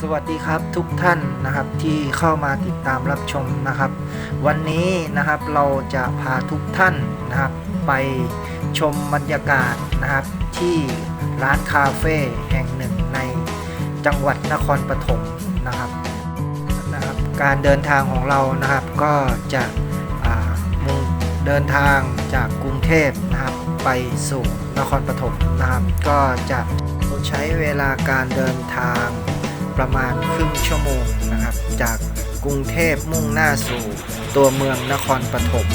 สวัสดีครับทุกท่านนะครับที่เข้ามาติดตามรับชมนะครับ วันนี้นะครับเราจะพาทุกท่านนะครับ ไปชมบรรยากาศนะครับ ที่ร้านคาเฟ่แห่งหนึ่งในจังหวัดนครปฐมนะครับนะครับ การเดินทางของเรานะครับก็จะมุ่งเดินทางจากกรุงเทพนะครับไปสู่นครปฐมนะครับก็จะใช้เวลาการเดินทาง ประมาณครึ่งชั่วโมงนะครับ จากกรุงเทพมุ่งหน้าสู่ตัวเมืองนครปฐม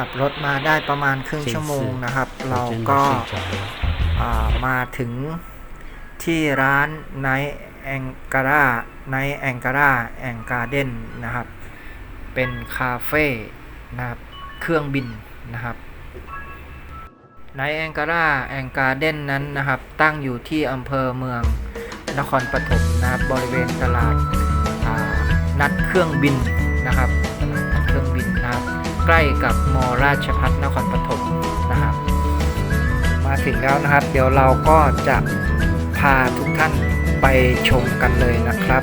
ขับรถมาได้ประมาณครึ่งชั่วโมงนะครับ เราก็อ่ามาถึงที่ร้านไนแองการาไนแองการาแองการ์เด้นนะครับ เป็นคาเฟ่นะครับเครื่องบินนะครับไนแองการาแองการ์เด้นนั้นนะครับ ตั้งอยู่ที่อำเภอเมืองนครปฐมนะครับบริเวณตลาดอ่านัดเครื่องบิน ใกล้กับมราชพัฒนครปฐมนะครับ มาถึงแล้วนะครับ เดี๋ยวเราก็จะพาทุกท่านไปชมกันเลยนะครับ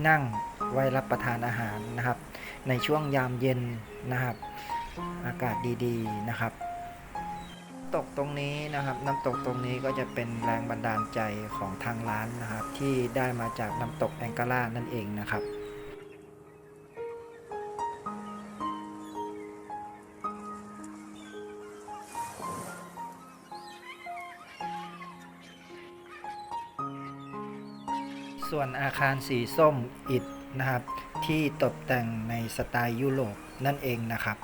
ที่นั่งไว้รับประทานอาหารนะครับ ในช่วงยามเย็นนะครับ อากาศดีๆนะครับ ตกตรงนี้นะครับ น้ำตกตรงนี้ก็จะเป็นแรงบันดาลใจของทางร้านนะครับ ที่ได้มาจากน้ำตกแองการานั่นเองนะครับ วนอาคารสีส้มอิฐนะครับ ที่ตกแต่งในสไตล์ยุโรปนั่นเองนะครับ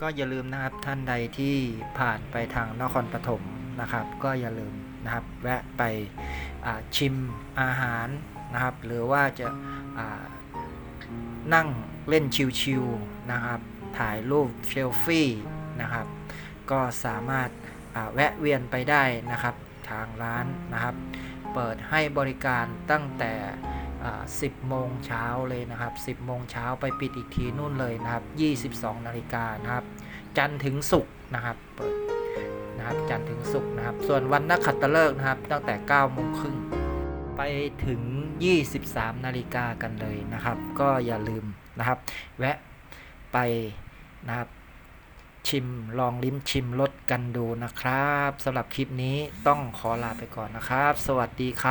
ก็อย่าลืมนะครับท่านใดที่ผ่านไปทางนครปฐมนะครับ ก็อย่าลืมนะครับแวะไปชิมอาหารนะครับ หรือว่าจะนั่งเล่นชิวๆนะครับ ถ่ายรูปเซลฟี่นะครับ ก็สามารถแวะเวียนไปได้นะครับ ทางร้านนะครับ เปิดให้บริการตั้งแต่ 10 โมงเช้าเลยนะครับ 10 โมงเช้าไปปิดอีกทีนู่นเลยนะครับ 22 นาฬิกานะครับ จันถึงศุกร์นะครับ เปิดนะครับ จันถึงศุกร์นะครับ ส่วนวันนักขัตฤกษ์นะครับ ตั้งแต่ 9 โมงครึ่งไปถึง 23 นาฬิกากันเลยนะครับ ก็อย่าลืมนะครับ แวะไปนะครับชิมลองลิ้มชิมรสกันดูนะครับสำหรับคลิปนี้ต้องขอลาไปก่อนนะครับ สวัสดีครับ